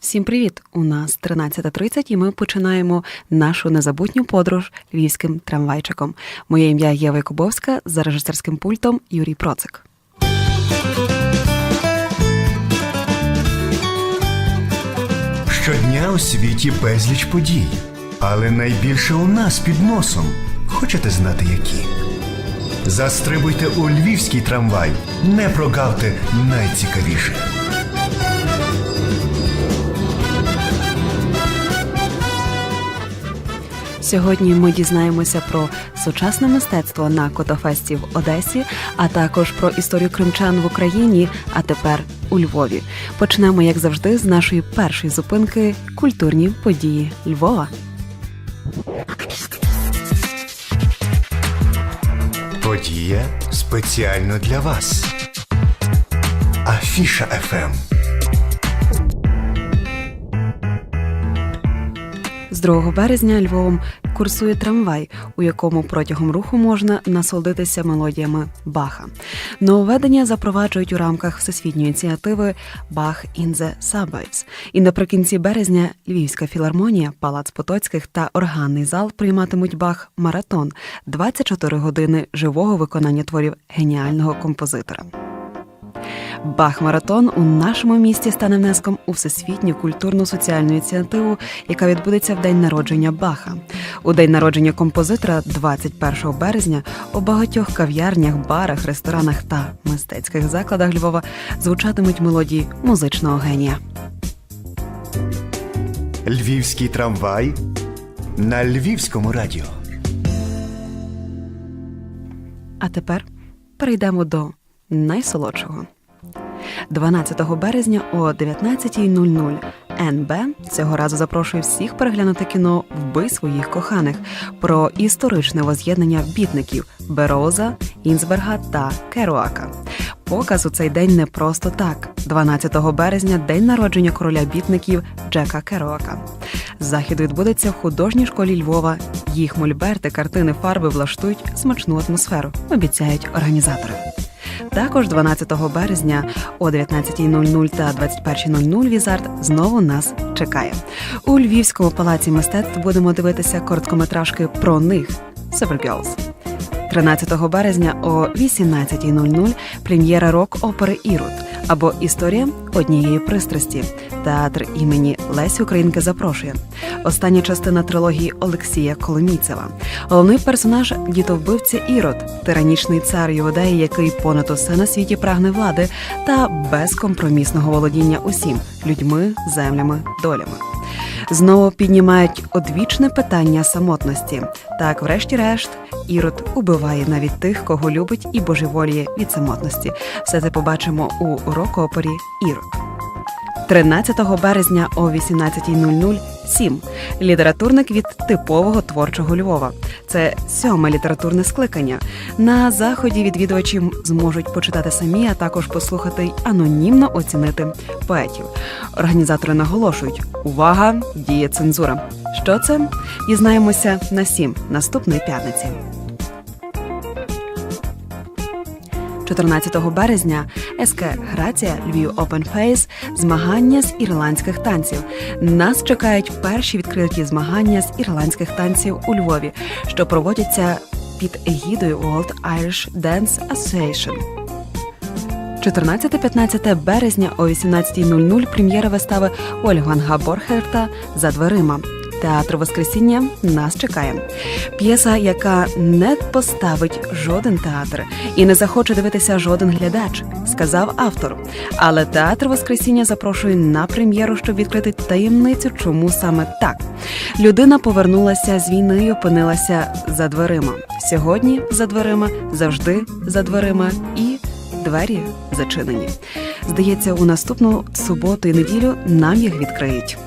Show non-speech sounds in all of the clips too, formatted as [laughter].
Всім привіт! У нас 13.30 і ми починаємо нашу незабутню подорож львівським трамвайчиком. Моє ім'я Єва Якубовська за режисерським пультом Юрій Процик. Щодня у світі безліч подій, але найбільше у нас під носом. Хочете знати які? Застрибуйте у львівський трамвай, не прогавте найцікавіше. Сьогодні ми дізнаємося про сучасне мистецтво на Котофесті в Одесі, а також про історію кримчан в Україні, а тепер у Львові. Почнемо, як завжди, з нашої першої зупинки культурні події Львова. Подія спеціально для вас. Афіша. ФМ. З 2 березня Львовом курсує трамвай, у якому протягом руху можна насолодитися мелодіями Баха. Нововведення запроваджують у рамках всесвітньої ініціативи Бах in the Suburbs. І наприкінці березня Львівська філармонія, Палац Потоцьких та органний зал прийматимуть Бах Маратон 24 години живого виконання творів геніального композитора. Бах-маратон у нашому місті стане внеском у всесвітню культурну соціальну ініціативу, яка відбудеться в день народження Баха. У день народження композитора, 21 березня, у багатьох кав'ярнях, барах, ресторанах та мистецьких закладах Львова звучатимуть мелодії музичного генія. Львівський трамвай на львівському радіо. А тепер перейдемо до найсолодшого. 12 березня о 19.00 НБ цього разу запрошує всіх переглянути кіно Вбий своїх коханих про історичне воз'єднання бітників Бероза, Інсберга та Керуака. Показ у цей день не просто так. 12 березня день народження короля бітників Джека Керуака. Захід відбудеться в художній школі Львова. Їх мольберти, картини, фарби влаштують смачну атмосферу, обіцяють організатори. Також 12 березня о 19.00 та 21.00 Візарт знову нас чекає. У Львівському палаці мистецтв будемо дивитися короткометражки про них Supergirls. 13 березня о 18.00 прем'єра рок-опери Ірод або Історія однієї пристрасті. Театр імені Лесі Українки запрошує. Остання частина трилогії Олексія Коломійцева. Головний персонаж дітовбивця Ірод, тиранічний цар Юдеї, який понад усе на світі прагне влади та безкомпромісного володіння усім людьми, землями, долями. Знову піднімають одвічне питання самотності. Так, врешті-решт, Ірод убиває навіть тих, кого любить і божеволіє від самотності. Все це побачимо у рок-опері Ірод. 13 березня о 18.00 «Сім» – літературник від типового творчого Львова. Це сьоме літературне скликання. На заході відвідувачі зможуть почитати самі, а також послухати й анонімно оцінити поетів. Організатори наголошують: увага, діє цензура. Що це? Дізнаємося на сім наступної п'ятниці. 14 березня СК Грація Львів Open Face змагання з ірландських танців. Нас чекають перші відкриті змагання з ірландських танців у Львові, що проводяться під егідою World Irish Dance Association. 14-15 березня о 18.00 прем'єра вистави Ольганга Борхерта за дверима. Театр Воскресіння нас чекає. П'єса, яка не поставить жоден театр і не захоче дивитися жоден глядач, сказав автор. Але театр Воскресіння запрошує на прем'єру, щоб відкрити таємницю, чому саме так. Людина повернулася з війни і опинилася за дверима. Сьогодні за дверима, завжди за дверима і двері зачинені. Здається, у наступну суботу і неділю нам їх відкриють.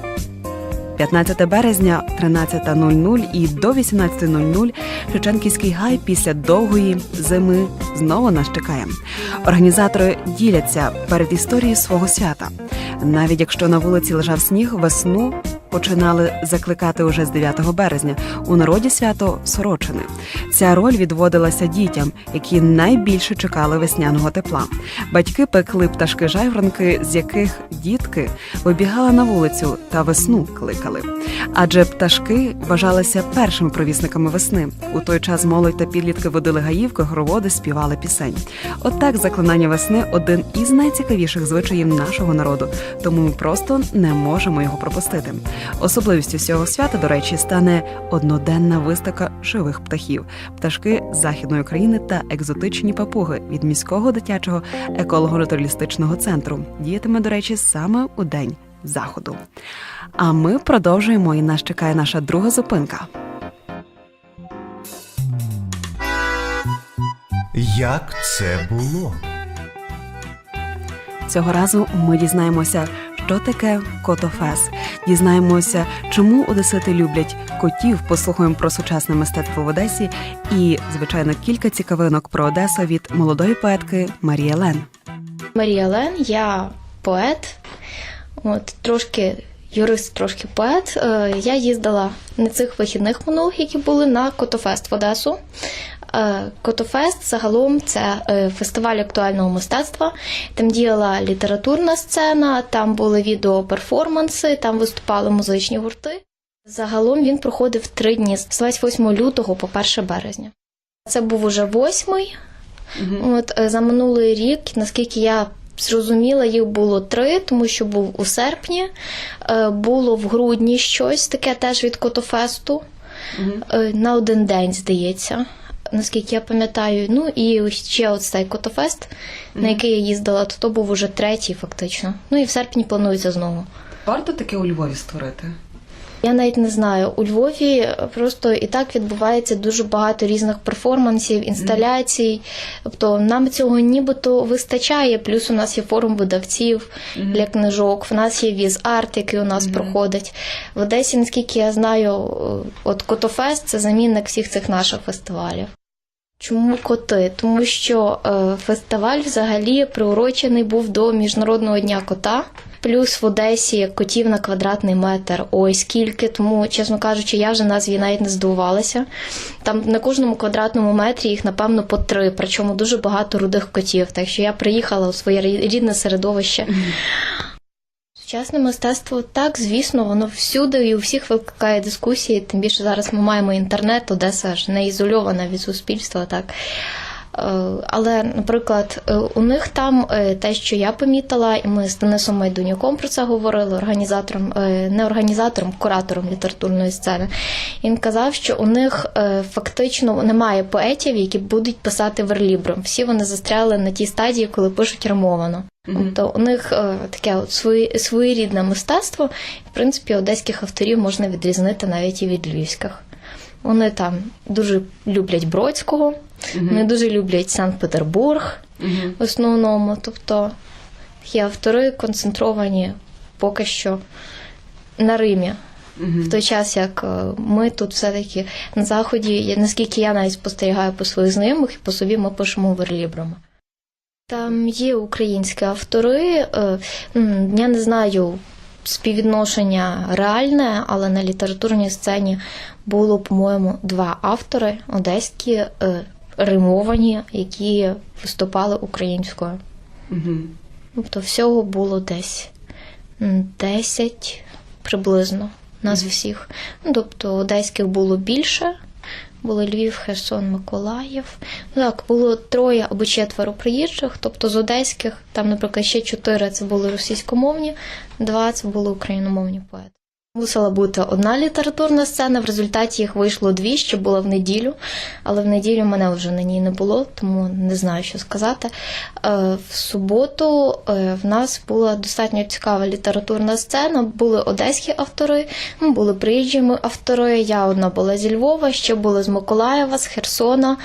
15 березня 13.00 і до 18.00 Шевченківський гай після довгої зими знову нас чекає. Організатори діляться перед історією свого свята. Навіть якщо на вулиці лежав сніг, весну починали закликати уже з 9 березня. У народі свято Сорочини. Ця роль відводилася дітям, які найбільше чекали весняного тепла. Батьки пекли пташки жайворонки, з яких дітки вибігали на вулицю та весну кликали. Адже пташки вважалися першими провісниками весни. У той час молодь та підлітки водили гаївки, хороводи, співали пісень. Отак заклинання весни один із найцікавіших звичаїв нашого народу, тому ми просто не можемо його пропустити. Особливістю цього свята, до речі, стане одноденна виставка живих птахів, пташки західної України та екзотичні папуги від міського дитячого еколого-натуралістичного центру. Діятиме, до речі, саме у день заходу. А ми продовжуємо, і нас чекає наша друга зупинка. Як це було? Цього разу ми дізнаємося, що таке котофес. Дізнаємося, чому одесити люблять котів. Послухаємо про сучасне мистецтво в Одесі і, звичайно, кілька цікавинок про Одесу від молодої поетки Марії Лен. Марія Лен, я поет, от трошки юрист, трошки поет. Е, Я їздила на цих вихідних минулих, які були на Котофест в Одесу. Е, Котофест загалом це е, фестиваль актуального мистецтва. Там діяла літературна сцена, там були відеоперформанси, там виступали музичні гурти. Загалом він проходив три дні з 28 лютого по 1 березня. Це був уже восьмий. От е, за минулий рік, наскільки я зрозуміла, їх було три, тому що був у серпні, було в грудні щось таке теж від Котофесту е, на один день, здається. Наскільки я пам'ятаю, ну і ще от цей Котофест, на який я їздила, то то був уже третій, фактично. Ну і в серпні планується знову. Варто таке у Львові створити. Я навіть не знаю. У Львові просто і так відбувається дуже багато різних перформансів, інсталяцій. Тобто нам цього нібито вистачає. Плюс у нас є форум видавців для книжок. В нас є віз арт, який у нас проходить. В Одесі, наскільки я знаю, е, от Котофест це замінник всіх цих наших фестивалів. Чому коти? Тому що е, фестиваль взагалі приурочений був до Міжнародного дня кота. Плюс в Одесі котів на квадратний метр. Ой, скільки. Тому, чесно кажучи, я вже назві навіть не здивувалася. Там на кожному квадратному метрі їх, напевно, по три, причому дуже багато рудих котів. Так що я приїхала у своє рідне середовище. Сучасне мистецтво, так, звісно, воно всюди і у всіх викликає дискусії. Тим більше зараз ми маємо інтернет, Одеса ж не ізольована від суспільства, так. Е, Але, наприклад, е, у них там е, те, що я помітила, і ми з Денисом Майдунюком про це говорили, організатором, не організатором, куратором літературної сцени. Він казав, що у них фактично немає поетів, які будуть писати верлібром. Всі вони застряли на тій стадії, коли пишуть рамовано. Тобто у них е, таке от свої, своєрідне мистецтво. В принципі, одеських авторів можна відрізнити навіть і від львівських. Вони там дуже люблять Бродського, вони дуже люблять Санкт-Петербург в основному. Тобто такі автори концентровані поки що на Римі. В той час, як е, ми тут все-таки на заході, наскільки я навіть спостерігаю по своїх знайомих і по собі ми пишемо верлібрами. Там є українські автори. е, Я не знаю співвідношення реальне, але на літературній сцені було, по-моєму, два автори одеські е, римовані, які виступали українською. Тобто всього було десь м, 10 приблизно нас всіх. Ну, тобто одеських було більше. Було Львів, Херсон, Миколаїв. Ну так, було троє або четверо приїжджих, тобто з одеських, там, наприклад, ще чотири це були російськомовні, два це були україномовні поети. Мусила бути одна літературна сцена, в результаті їх вийшло дві, що була в неділю, але в неділю мене вже на ній не було, тому не знаю, що сказати. Е, В суботу е, в нас була достатньо цікава літературна сцена. Були одеські автори, були приїжджі автори. Я одна була зі Львова, ще були з Миколаєва, з Херсона.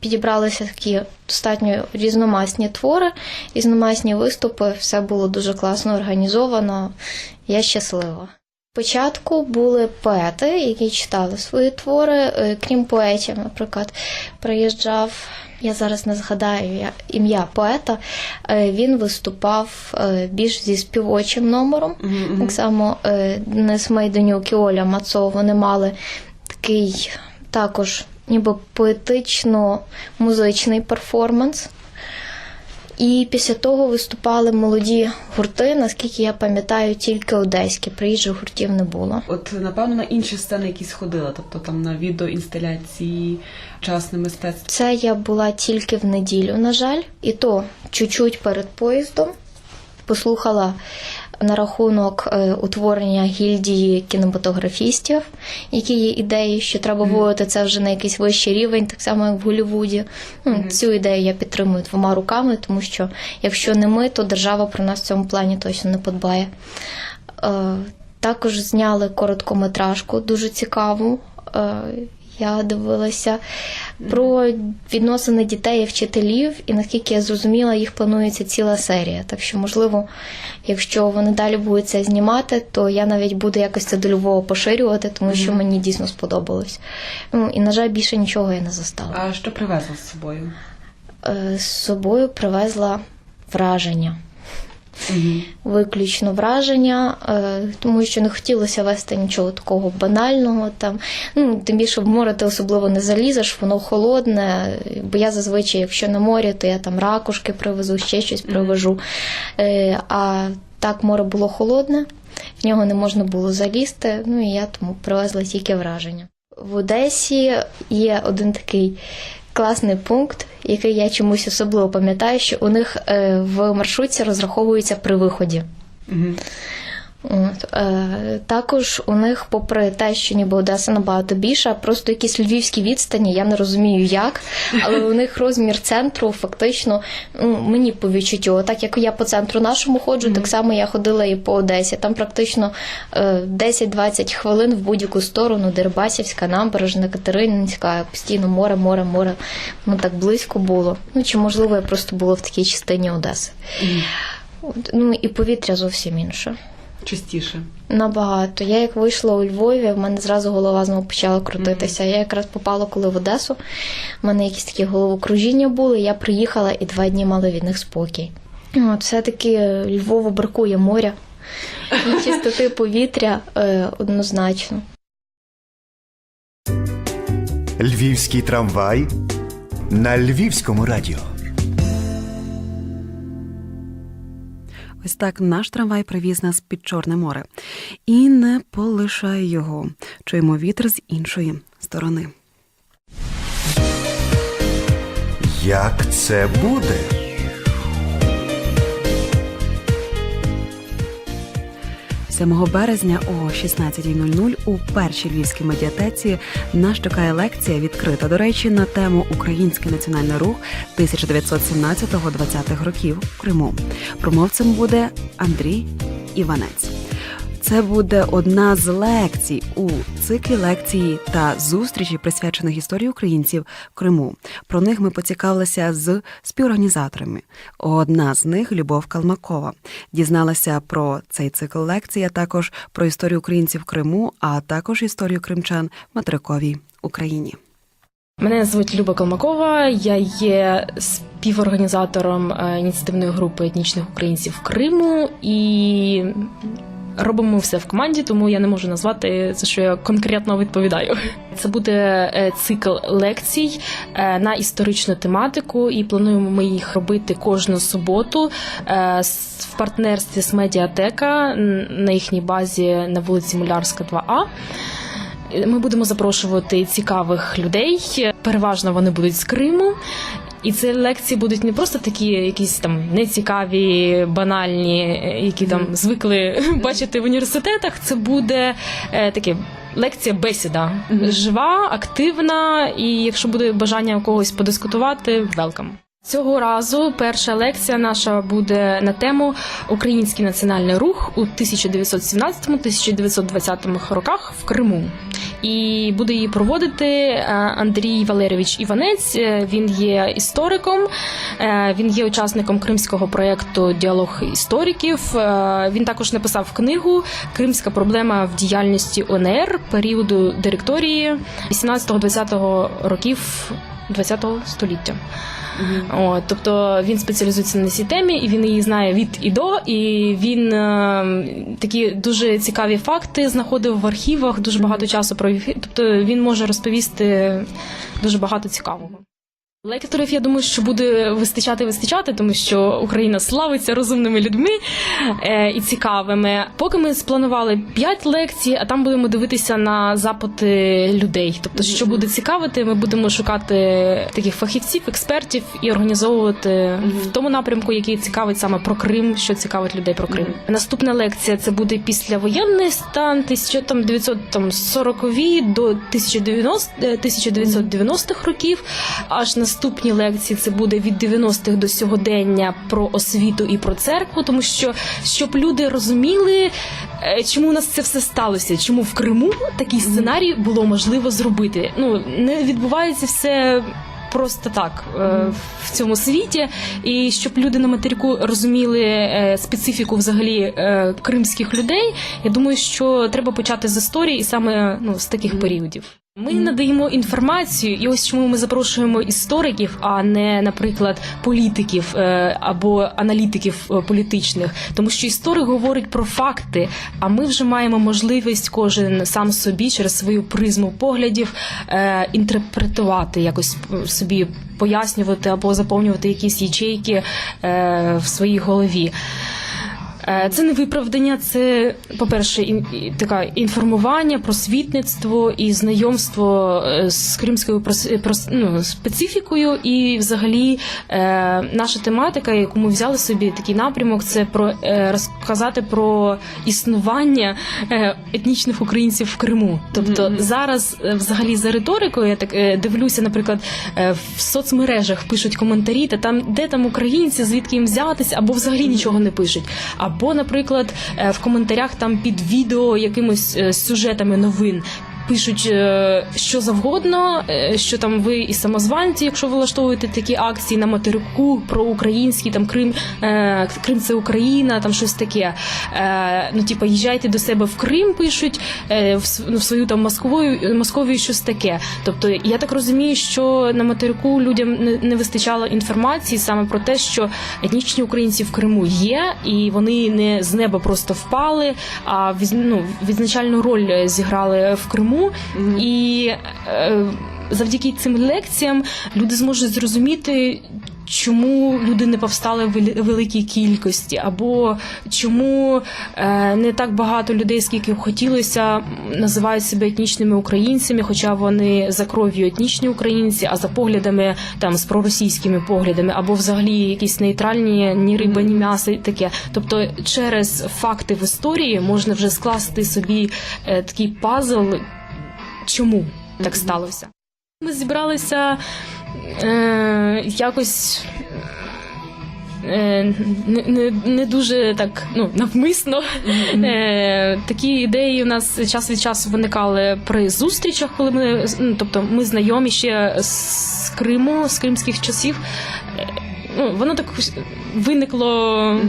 Підібралися такі достатньо різномасні твори, різномасні виступи. Все було дуже класно організовано. Я щаслива. Спочатку були поети, які читали свої твори, Е, крім поетів, наприклад, приїжджав. Я зараз не згадаю я- ім'я поета. Е, Він виступав е, більш зі співочим номером. Так само Денис Майданюк і Оля Мацов вони мали такий також ніби поетично-музичний перформанс. І після того виступали молоді гурти, наскільки я пам'ятаю, тільки одеські, приїжджих гуртів не було. От напевно на інші сцени якісь ходила, тобто там на відеоінсталяції, часне мистецтво. Це я була тільки в неділю, на жаль, і то чуть-чуть перед поїздом послухала на рахунок е, утворення гільдії кінематографістів, які є ідеї, що треба виводити це вже на якийсь вищий рівень, так само як в Голлівуді. Ну, Цю ідею я підтримую двома руками, тому що якщо не ми, то держава про нас в цьому плані точно не подбає. Е, Також зняли короткометражку, дуже цікаву. Я дивилася про відносини дітей і вчителів, і наскільки я зрозуміла, їх планується ціла серія. Так що, можливо, якщо вони далі будуть це знімати, то я навіть буду якось це до Львова поширювати, тому що мені дійсно сподобалось. Ну і на жаль, більше нічого я не застала. А що привезла з собою? Е, З собою привезла враження. Виключно враження, е, тому що не хотілося вести нічого такого банального. Там ну тим більше в море ти особливо не залізеш, воно холодне. Бо я зазвичай, якщо на морі, то я там ракушки привезу, ще щось привожу. Е, А так море було холодне, в нього не можна було залізти. Ну і я тому привезла тільки враження. В Одесі є один такий класний пункт, який я чомусь особливо пам'ятаю, що у них е, в маршрутці розраховується при виході. Угу. От, е, також у них, попри те, що ніби Одеса набагато більша, просто якісь львівські відстані, я не розумію як, але у них розмір центру фактично ну, мені по відчуттю. Так як я по центру нашому ходжу, так само я ходила і по Одесі. Там практично е, 10-20 хвилин в будь-яку сторону, Дербасівська, Набережна, Катерининська, постійно море, море, море. Ну так близько було. Ну чи можливо я просто була в такій частині Одеси. От, ну і повітря зовсім інше. Частіше. Набагато. Я як вийшла у Львові, в мене зразу голова знову почала крутитися. Я якраз попала коли в Одесу. У мене якісь такі головокружіння були. Я приїхала і два дні мала від них спокій. От, все-таки Львову бракує моря і [laughs] чистоти повітря е, однозначно. Львівський трамвай на львівському радіо. Ось так наш трамвай привіз нас під Чорне море і не полишає його. Чуємо вітер з іншої сторони. Як це буде? – 7 березня о 16.00 у першій львівській медіатеці нас чекає лекція, відкрита, до речі, на тему Український національний рух 1917-20-х років в Криму. Промовцем буде Андрій Іванець. Це буде одна з лекцій у циклі лекцій та зустрічей, присвячених історії українців в Криму. Про них ми поцікавилися з співорганізаторами. Одна з них Любов Калмакова. Дізналася про цей цикл лекцій, а також про історію українців в Криму, а також історію кримчан в материковій Україні. Мене звуть Люба Калмакова. Я є співорганізатором е, ініціативної групи етнічних українців Криму і робимо все в команді, тому я не можу назвати за що я конкретно відповідаю. Це буде е, цикл лекцій е, на історичну тематику, і плануємо ми їх робити кожну суботу е, в партнерстві з медіатека на їхній базі на вулиці Мулярська, 2А. Ми будемо запрошувати цікавих людей. Переважно вони будуть з Криму. І ці лекції будуть не просто такі, якісь там нецікаві, банальні, е, які там звикли бачити в університетах. Це буде е, таке лекція бесіда. Жива, активна, і якщо буде бажання у когось подискутувати, велкам. Цього разу перша лекція наша буде на тему Український національний рух у 1917-1920 роках в Криму. І буде її проводити е, Андрій Валерійович Іванець. Е, Він є істориком, е, він є учасником кримського проєкту Діалог істориків. Він також написав книгу Кримська проблема в діяльності ОНР періоду директорії 18-20 років. ХХ століття. От, тобто він спеціалізується на цій темі, і він її знає від і до. І він е, такі дуже цікаві факти знаходив в архівах, дуже багато часу провів. Тобто він може розповісти дуже багато цікавого. Лекторів, я думаю, що буде вистачати вистачати, тому що Україна славиться розумними людьми е, і цікавими. Поки ми спланували 5 лекцій, а там будемо дивитися на запити людей. Тобто, що буде цікавити, ми будемо шукати таких фахівців, експертів і організовувати в тому напрямку, який цікавить саме про Крим, що цікавить людей про Крим. Наступна лекція це буде післявоєнний стан 1940 до 1990, е, 1990-х років. Аж наступні лекції це буде від 90-х до сьогодення про освіту і про церкву, тому що щоб люди розуміли, е, чому у нас це все сталося, чому в Криму такий сценарій було можливо зробити. Ну не відбувається все. Просто так е, в цьому світі, і щоб люди на материку розуміли е, специфіку взагалі кримських людей, я думаю, що треба почати з історії і саме ну з таких періодів. Ми надаємо інформацію, і ось чому ми запрошуємо істориків, а не, наприклад, політиків е, або аналітиків е, політичних, тому що історик говорить про факти. А ми вже маємо можливість кожен сам собі через свою призму поглядів е, інтерпретувати, якось собі пояснювати або заповнювати якісь ячейки в своїй голові. Е, Це не виправдання, це, по-перше, і- така інформування, просвітництво і знайомство е, з кримською ну, специфікою. І взагалі е, наша тематика, яку ми взяли собі, такий напрямок, це про розказати про існування етнічних українців в Криму. Тобто зараз, е, взагалі, за риторикою, я так дивлюся, наприклад, в соцмережах пишуть коментарі, та там де там українці, звідки їм взятися, або взагалі нічого не пишуть. Або, наприклад, е, в коментарях там під відео якимось е, сюжетами новин. Пишуть е, що завгодно, е, що там ви і самозванці, якщо влаштовуєте такі акції на материку про український там Крим, е, Крим це Україна, там щось таке. Ну, типа, їжджайте до себе в Крим, пишуть ну, в свою там Московію, Московію щось таке. Тобто, я так розумію, що на материку людям не, вистачало інформації саме про те, що етнічні українці в Криму є, і вони не з неба просто впали, а ну, відзначальну роль зіграли в Криму. І е, завдяки цим лекціям люди зможуть зрозуміти. Чому люди не повстали в великій кількості, або чому е, не так багато людей, скільки хотілося, називають себе етнічними українцями, хоча вони за кров'ю етнічні українці, а за поглядами там з проросійськими поглядами, або взагалі якісь нейтральні ні риба, ні м'ясо, і таке. Тобто, через факти в історії можна вже скласти собі е, такий пазл, чому так сталося. Ми зібралися е, якось. е, Не, не, не дуже так ну навмисно е, такі ідеї у нас час від часу виникали при зустрічах, коли ми ну, тобто ми знайомі ще з Криму, з кримських часів. Е, Ну, воно так виникло.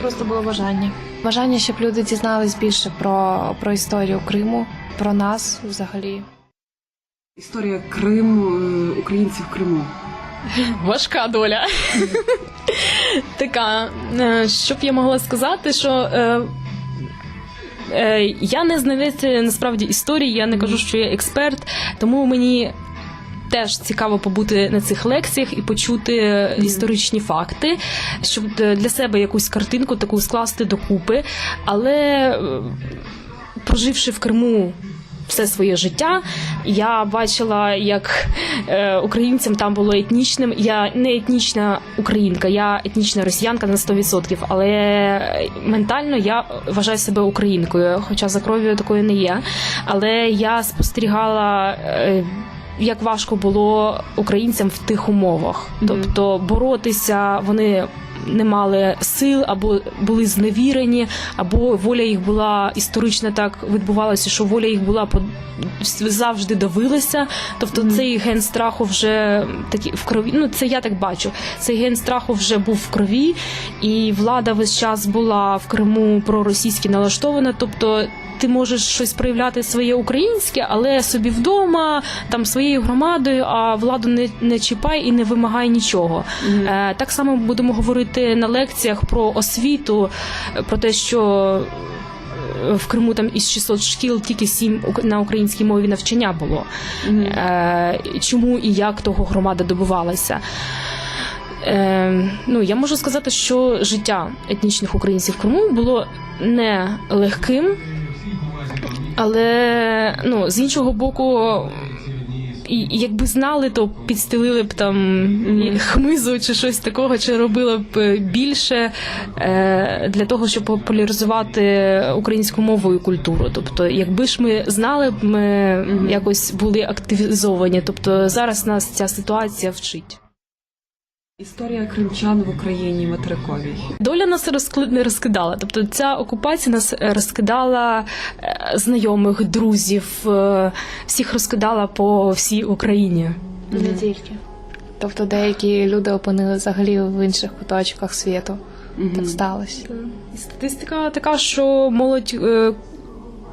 Просто було бажання. Бажання, щоб люди дізнались більше про, про історію Криму, про нас взагалі. Історія Криму, е, українців Криму. [laughs] Важка доля. [laughs] така, е, що б я могла сказати, що. Е, е, я не знавець насправді історії, я не кажу, що я експерт, тому мені теж цікаво побути на цих лекціях і почути історичні факти, щоб для себе якусь картинку таку скласти докупи. Але проживши в Криму все своє життя. Я бачила, як е, українцям там було етнічним. Я не етнічна українка, я етнічна росіянка на 100%, але ментально я вважаю себе українкою, хоча за кров'ю такою не є. Але я спостерігала. Е, як важко було українцям в тих умовах. Тобто боротися вони не мали сил, або були зневірені, або воля їх була історично так відбувалося, що воля їх була завжди давилася. Тобто Мгм. цей ген страху вже такі в крові. Ну це я так бачу. Цей ген страху вже був в крові, і влада весь час була в Криму проросійськи налаштована. Тобто ти можеш щось проявляти своє українське, але собі вдома, там своєю громадою, а владу не, не чіпай і не вимагай нічого. Мгм. Е, так само будемо говорити на лекціях про освіту, е, про те, що. е, В Криму там із 600 шкіл тільки 7 на українській мові навчання було. Мгм. Е, чому і як того громада добивалася? Е, ну, я можу сказати, що життя етнічних українців в Криму було не легким, але ну, з іншого боку. І, якби знали, то підстелили б там хмизу чи щось такого, чи робили б е, більше е, для того, щоб популяризувати українську мову і культуру. Тобто, якби ж ми знали б, ми якось були активізовані. Тобто зараз нас ця ситуація вчить. Історія кримчан в Україні материковій. Доля нас не розкидала. Тобто ця окупація нас е, розкидала е, знайомих, друзів, е, всіх розкидала по всій Україні. Не тільки. Тобто деякі люди опинили взагалі в інших куточках світу. Мгм. Так сталося. І Статистика така, що молодь.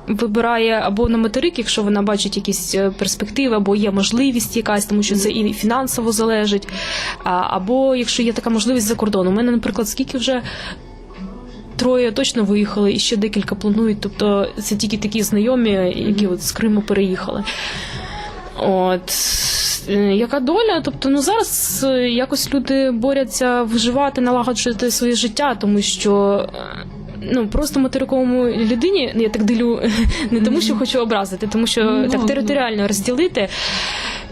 Вибирає або на материк, якщо вона бачить якісь е, перспективи, або є можливість якась, тому що це і фінансово залежить. Або якщо є така можливість за кордоном. У мене, наприклад, скільки вже троє точно виїхали, і ще декілька планують. Тобто це тільки такі знайомі, які от з Криму переїхали. От е, яка доля? Тобто, ну зараз е, якось люди борються виживати, налагоджувати своє життя, тому що. Ну, просто материковому людині я так ділю [laughs] не тому, що хочу образити, тому що Ну, так ну. територіально розділити.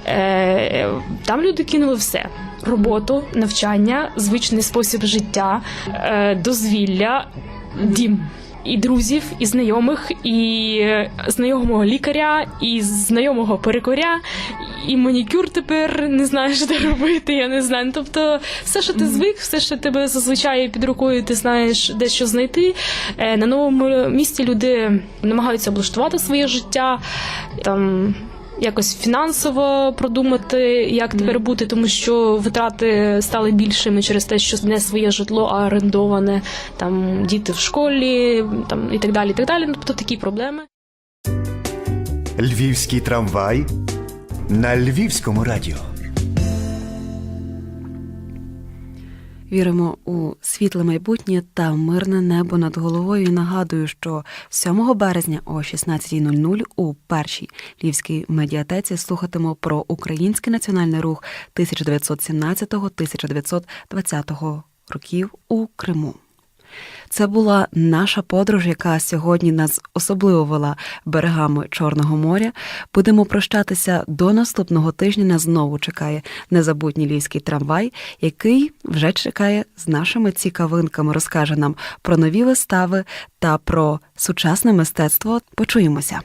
Е, там люди кинули все: роботу, навчання, звичний спосіб життя, е, дозвілля, дім. І друзів, і знайомих, і знайомого лікаря, і знайомого перекоря, і манікюр тепер не знаєш, де [laughs] робити. Я не знаю. Тобто, все, що ти звик, все, що тебе зазвичай під рукою, ти знаєш, де що знайти. Е, На новому місці люди намагаються облаштувати своє життя. Там якось фінансово продумати, як тепер бути, тому що витрати стали більшими через те, що не своє житло, а орендоване, там діти в школі, там і так далі. І так далі. Тобто такі проблеми. Львівський трамвай на Львівському радіо. Віримо у світле майбутнє та мирне небо над головою. І нагадую, що 7 березня о 16.00 у першій львівській медіатеці слухатимо про український національний рух 1917-1920 років у Криму. Це була наша подорож, яка сьогодні нас особливо вела берегами Чорного моря. Будемо прощатися до наступного тижня. Нас знову чекає незабутній львівський трамвай, який вже чекає з нашими цікавинками, розкаже нам про нові вистави та про сучасне мистецтво. Почуємося.